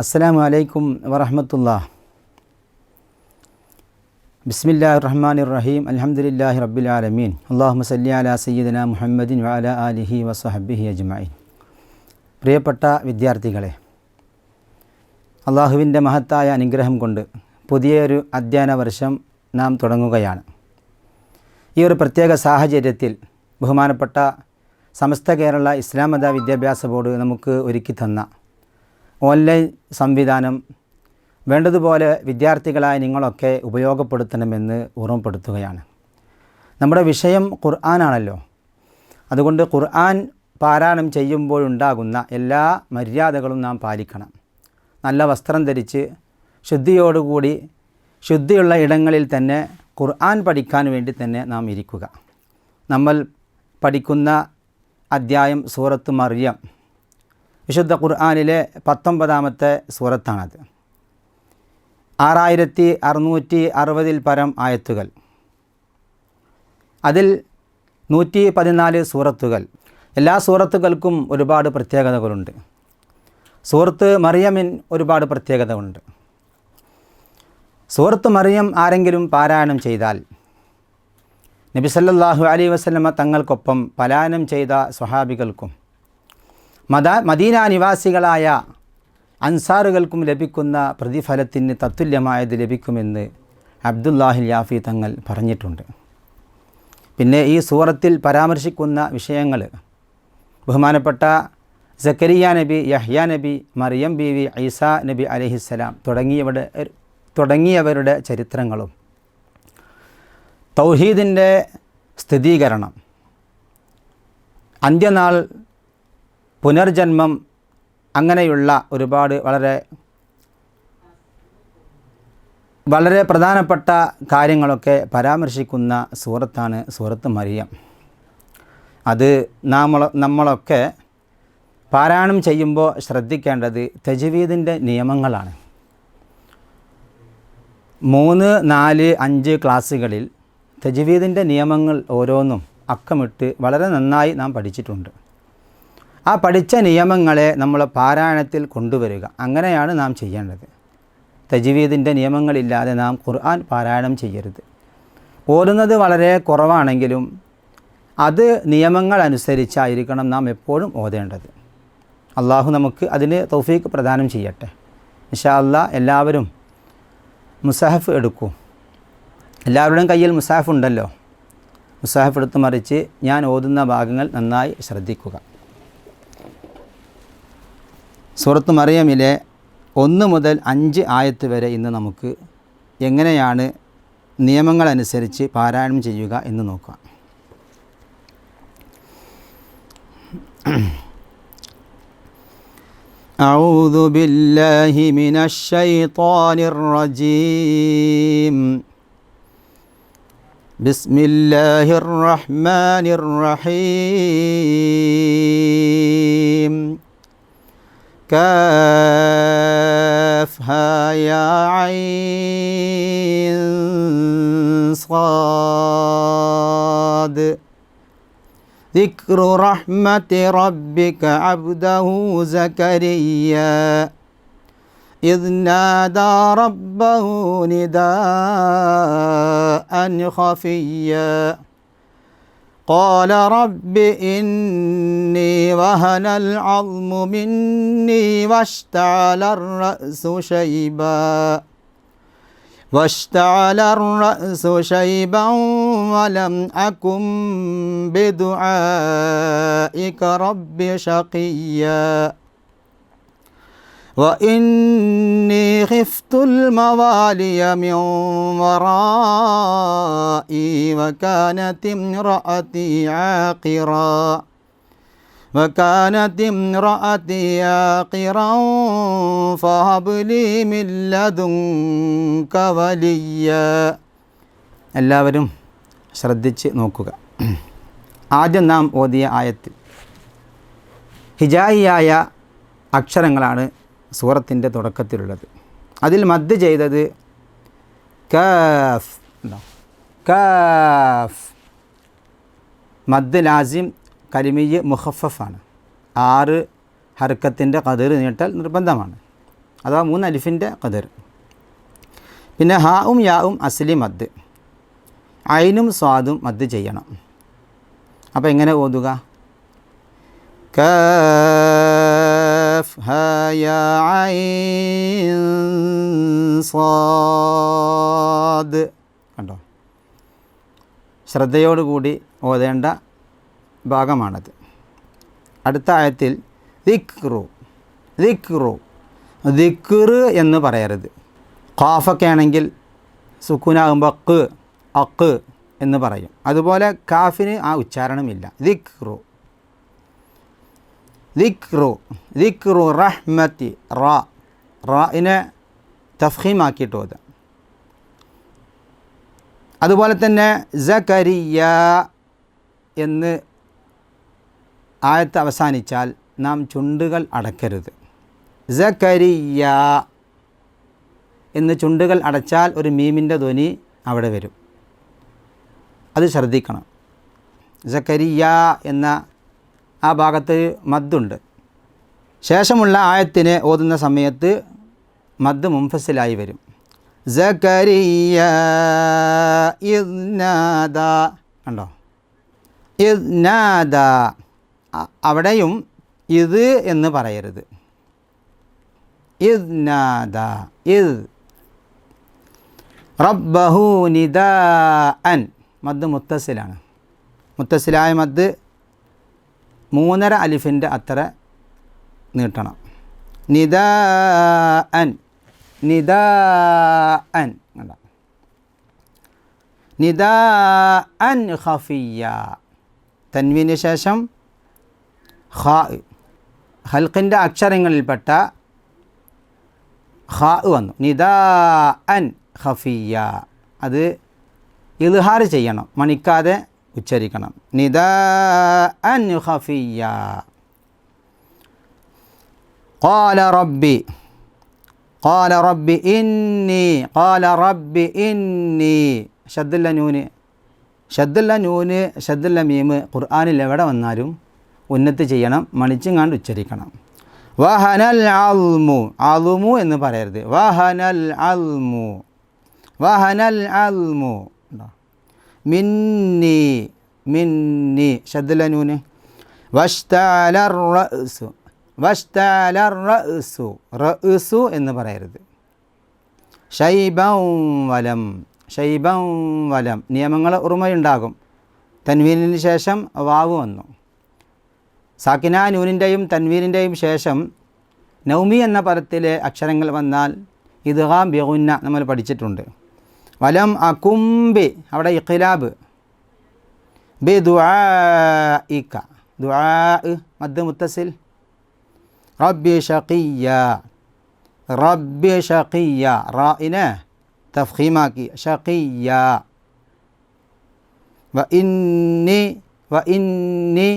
അസ്സലാമു അലൈക്കും വറഹമത്തുള്ള. ബിസ്മില്ലാ റഹ്മാൻ റഹീം അലഹമുല്ലാഹി റബ്ബിൽ ആലമീൻ അള്ളാഹു സല്ലി അല സയ്യിദന മുഹമ്മദിൻ വഅല ആലിഹി വസഹബിഹി അജ്മൈൻ പ്രിയപ്പെട്ട വിദ്യാർത്ഥികളെ അള്ളാഹുവിന്റെ മഹത്തായ അനുഗ്രഹം കൊണ്ട് പുതിയൊരു അധ്യയന വർഷം നാം തുടങ്ങുകയാണ്. ഈ ഒരു പ്രത്യേക സാഹചര്യത്തിൽ ബഹുമാനപ്പെട്ട സമസ്ത കേരള ഇസ്ലാമത വിദ്യാഭ്യാസ ബോർഡ് നമുക്ക് ഒരുക്കി തന്ന ഓൺലൈൻ സംവിധാനം വേണ്ടതുപോലെ വിദ്യാർത്ഥികളായ നിങ്ങളൊക്കെ ഉപയോഗപ്പെടുത്തണമെന്ന് ഓർമ്മപ്പെടുത്തുകയാണ്. നമ്മുടെ വിഷയം ഖുർആനാണല്ലോ. അതുകൊണ്ട് ഖുർആൻ പാരായണം ചെയ്യുമ്പോഴുണ്ടാകുന്ന എല്ലാ മര്യാദകളും നാം പാലിക്കണം. നല്ല വസ്ത്രം ധരിച്ച് ശുദ്ധിയോടുകൂടി ശുദ്ധിയുള്ള ഇടങ്ങളിൽ തന്നെ ഖുർആൻ പഠിക്കാൻ വേണ്ടി തന്നെ നാം ഇരിക്കുക. നമ്മൾ പഠിക്കുന്ന അദ്ധ്യായം സൂറത്ത് മറിയം വിശുദ്ധ ഖുർആാനിലെ പത്തൊമ്പതാമത്തെ സൂറത്താണത്. ആറായിരത്തി അറുന്നൂറ്റി അറുപതിൽ പരം ആയത്തുകൾ. അതിൽ നൂറ്റി പതിനാല് സൂറത്തുകൾ. എല്ലാ സൂറത്തുകൾക്കും ഒരുപാട് പ്രത്യേകതകളുണ്ട്. സൂറത്ത് മറിയമിൻ ഒരുപാട് പ്രത്യേകതകളുണ്ട്. സൂറത്ത് മറിയം ആരെങ്കിലും പാരായണം ചെയ്താൽ നബിസല്ലാഹു അലൈഹി വസല്ലമ തങ്ങൾക്കൊപ്പം പലായനം ചെയ്ത സ്വഹാബികൾക്കും മദ മദീന നിവാസികളായ അൻസാറുകൾക്കും ലഭിക്കുന്ന പ്രതിഫലത്തിന് തത്തുല്യമായത് ലഭിക്കുമെന്ന് അബ്ദുല്ലാഹിൽ യാഫി തങ്ങൾ പറഞ്ഞിട്ടുണ്ട്. പിന്നെ ഈ സൂറത്തിൽ പരാമർശിക്കുന്ന വിഷയങ്ങൾ. ബഹുമാനപ്പെട്ട സക്കരിയ നബി യഹ്യ നബി മറിയം ബീവി ഐസ നബി അലഹിസ്സലാം തുടങ്ങിയവരുടെ തുടങ്ങിയവരുടെ ചരിത്രങ്ങളും. തൗഹീദിന്റെ സ്ഥിരീകരണം അന്ത്യനാൾ പുനർജന്മം അങ്ങനെയുള്ള ഒരുപാട് വളരെ വളരെ പ്രധാനപ്പെട്ട കാര്യങ്ങളൊക്കെ പരാമർശിക്കുന്ന സൂറത്താണ് സൂറത്ത് മറിയം അത് നാമ നമ്മളൊക്കെ പാരായണം ചെയ്യുമ്പോൾ ശ്രദ്ധിക്കേണ്ടത് തജ്വീദിന്റെ നിയമങ്ങളാണ്. മൂന്ന് നാല് അഞ്ച് ക്ലാസ്സുകളിൽ തജ്വീദിന്റെ നിയമങ്ങൾ ഓരോന്നും അക്കമിട്ട് വളരെ നന്നായി നാം പഠിച്ചിട്ടുണ്ട്. ആ പഠിച്ച നിയമങ്ങളെ നമ്മൾ പാരായണത്തിൽ കൊണ്ടുവരിക. അങ്ങനെയാണ് നാം ചെയ്യേണ്ടത്. തജ്വീദിന്റെ നിയമങ്ങളില്ലാതെ നാം ഖുർആൻ പാരായണം ചെയ്യരുത്. ഓരുന്നത് വളരെ കുറവാണെങ്കിലും അത് നിയമങ്ങൾ അനുസരിച്ചായിരിക്കണം നാം എപ്പോഴും ഓതേണ്ടത്. അള്ളാഹു നമുക്ക് അതിന് തൗഫീക്ക് പ്രദാനം ചെയ്യട്ടെ. ഇൻഷാ അല്ലാ എല്ലാവരും മുസാഹഫ് എടുക്കൂ. എല്ലാവരുടെയും കയ്യിൽ മുസാഹഫ് ഉണ്ടല്ലോ. മുസാഹഫ് എടുത്ത് മറിച്ച് ഞാൻ ഓതുന്ന ഭാഗങ്ങൾ നന്നായി ശ്രദ്ധിക്കുക. സൂറത്ത് മറിയമിലെ ഒന്ന് മുതൽ അഞ്ച് ആയത്ത് വരെ ഇന്ന് നമുക്ക് എങ്ങനെയാണ് നിയമങ്ങളനുസരിച്ച് പാരായണം ചെയ്യുക എന്ന് നോക്കാം أعوذ بالله من الشيطان الرجيم بسم الله الرحمن الرحيم كافها يا عين صاد. ذكر رحمة ربك عبده زكريا. إذ نادى ربه نداء خفيا. قال رب إني وهن العظم مني واشتعل الرأس شيبا واشتعل الرأس شيبا ولم أكن بدعائك رب شقيا وإني خفت الموالي من ورائي وكانت امرأتي عاقرا وكانت امرأتي عاقرا فهب لي من لدنك وليا എല്ലാവരും ശ്രദ്ധിച്ച് നോക്കുക ആദ്യം നാം ഓതിയ ആയത്തിൽ ഹിജായിയായ അക്ഷരങ്ങളാണ് സൂറത്തിന്റെ തുടക്കത്തിലുള്ളത്. അതിൽ മദ് ചെയ്തത് കാഫ് കഫ്. മദ് ലാസിം കരിമിയ് മുഹഫഫാണ്. ആറ് ഹർക്കത്തിന്റെ കതിർ നീട്ടൽ നിർബന്ധമാണ്. അഥവാ മൂന്ന് അലിഫിന്റെ കതിർ പിന്നെ ഹാവും യാവും അസ്ലി മദ്. ഐനും സ്വാദും മദ് ചെയ്യണം. അപ്പോൾ എങ്ങനെ ഓതുക? كافها يا عين صاد കണ്ടോ ശ്രദ്ധയോടുകൂടി ഓതേണ്ട ഭാഗമാണത് അടുത്ത ആയത്തിൽ ദിക്റു ദിക്റു ദിക്റ് എന്ന് പറയരുത് ഖാഫൊക്കെ ആണെങ്കിൽ സുക്കൂനാകുമ്പോൾ ക്ക് അക്ക് എന്ന് പറയും അതുപോലെ കാഫിന് ആ ഉച്ചാരണമില്ല ദിക്റു ദിക്റു ദിക്റു റഹ്മത്തി റാ റായിനെ തഫീമാക്കിയിട്ട് ഓതുക അതുപോലെ തന്നെ സകരിയ എന്ന് ആയത്ത് അവസാനിച്ചാൽ നാം ചുണ്ടുകൾ അടക്കരുത്. സകരിയ എന്ന് ചുണ്ടുകൾ അടച്ചാൽ ഒരു മീമിന്റെ ധ്വനി അവിടെ വരും. അത് ശ്രദ്ധിക്കണം. ജക്കരിയ എന്ന ആ ഭാഗത്ത് മദ്ദുണ്ട്. ശേഷമുള്ള ആയത്തിനെ ഓതുന്ന സമയത്ത് മദ് മുംഫസിലായി വരും. സക്കരിയ ഇദ്നാദ കണ്ടോ? ഇദ്നാദ അവിടെയും ഇത് എന്ന് പറയരുത്. ഇദ്നാദ ഇദ് റബ്ബഹു നിദാ അൻ. മദ് മുത്തസിലാണ്. മുത്തസിലായ മദ് മൂന്നര അലിഫിന്റെ അത്ര നീട്ടണം. നിദ അൻ നിദ അൻ നിദ അൻ ഹഫിയ തൻവിന് ശേഷം ഖാ ഹൽക്കിന്റെ അക്ഷരങ്ങളിൽപ്പെട്ട ഖാ വന്നു. നിദ അൻ ഹഫിയ അത് ഇൽഹാർ ചെയ്യണം. മണിക്കാതെ ഉച്ചരിക്കണം നിദാ അൻ ഖഫിയ قال ربي قال ربي إني قال ربي إني ഷദ്ദുല്ല നൂന് ഷദ്ദുല്ല നൂന് ഷദ്ദുല്ല മീമ് ഖുർആാനിൽ എവിടെ വന്നാലും ഉന്നത്ത് ചെയ്യണം മണിച്ചുങ്ങാണ്ട് ഉച്ചരിക്കണം വഹനൽ അൽമു അലുമു എന്ന് പറയരുത് വഹനൽ അൽമു വഹനൽ അൽമു ഉണ്ടോ മിന്നി മിന്നി. ഷദ്ദുല്ല വഷ്താലു റഅ്സു റഅ്സു എന്ന് പറയരുത്. ഷൈബം വലം ഷൈബം വലം. നിയമങ്ങൾ ഉറുമയുണ്ടാകും. തൻവീനിന് ശേഷം വാവ് വന്നു. സാക്കിന നൂനിന്റെയും തൻവീനിന്റെയും ശേഷം നൗമി എന്ന പദത്തിലെ അക്ഷരങ്ങൾ വന്നാൽ ഇദ്ഹാം ബിഗുന്ന നമ്മൾ പഠിച്ചിട്ടുണ്ട്. വലം അകുംബി അവിടെ ഇഖിലാബ് ബി ദുആഇക ദുആ മദ് മുത്തസിൽ റബ്ബി ഷഖിയ റബ്ബി ഷഖിയ റായിനെ തഫീമാക്കി ഷഖിയ വ ഇന്നി വ ഇന്നി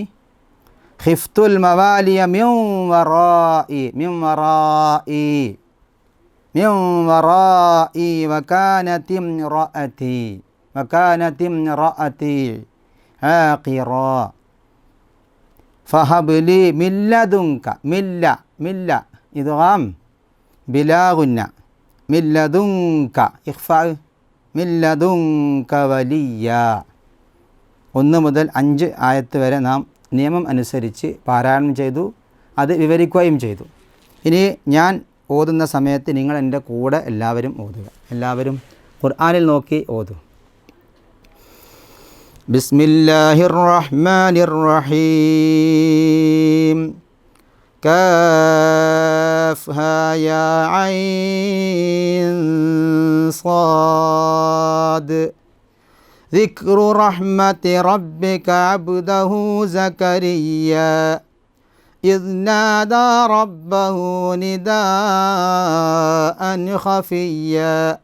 ഖിഫ്തുൽ മവാലിയ മിൻ വറായി മിൻ വറായി ഫഹബ്ലി മില്ല മില്ല ബിലാഗുന്ന ഇഖ്ഫാ വലിയ. ഒന്ന് മുതൽ അഞ്ച് ആയത്ത് വരെ നാം നിയമം അനുസരിച്ച് പാരായണം ചെയ്തു അത് വിവരിക്കുകയും ചെയ്തു. ഇനി ഞാൻ ഓതുന്ന സമയത്ത് നിങ്ങൾ എൻ്റെ കൂടെ എല്ലാവരും ഓതുക എല്ലാവരും ഖുർആനിൽ നോക്കി ഓതും بسم الله الرحمن الرحيم كافها يا عين صاد ذكر رحمة ربك عبده زكريا إذ نادى ربه نداء خفيا.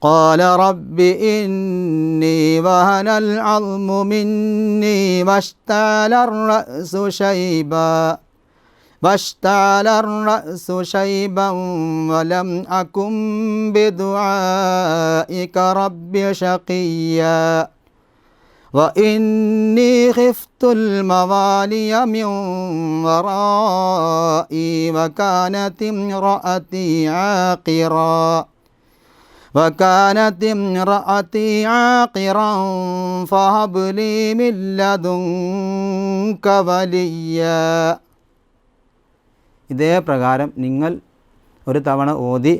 قال رب إني وهن العظم مني واشتعل الرأس شيبا. واشتعل الرأس شيبا ولم أكن بدعائك رب شقيا. وإني خفت الموالي من ورائي وكانت امرأتي عاقرا وكانت امرأتي عاقرا فهب لي من لدنك وليا ഇതേ പ്രകാരം നിങ്ങൾ ഒരു തവണ ഓതി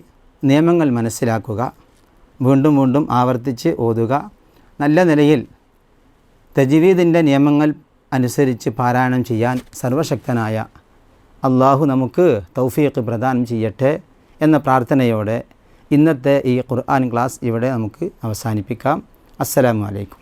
നിയമങ്ങൾ മനസ്സിലാക്കുക വീണ്ടും വീണ്ടും ആവർത്തിച്ച് ഓതുക നല്ല നിലയിൽ തജ്വീദിന്റെ നിയമങ്ങൾ അനുസരിച്ച് പാരായണം ചെയ്യാൻ സർവശക്തനായ അള്ളാഹു നമുക്ക് തൗഫീഖ് പ്രദാനം ചെയ്യട്ടെ എന്ന പ്രാർത്ഥനയോടെ ഇന്നത്തെ ഈ ഖുർആൻ ക്ലാസ് ഇവിടെ നമുക്ക് അവസാനിപ്പിക്കാം. അസ്സലാമു അലൈക്കും.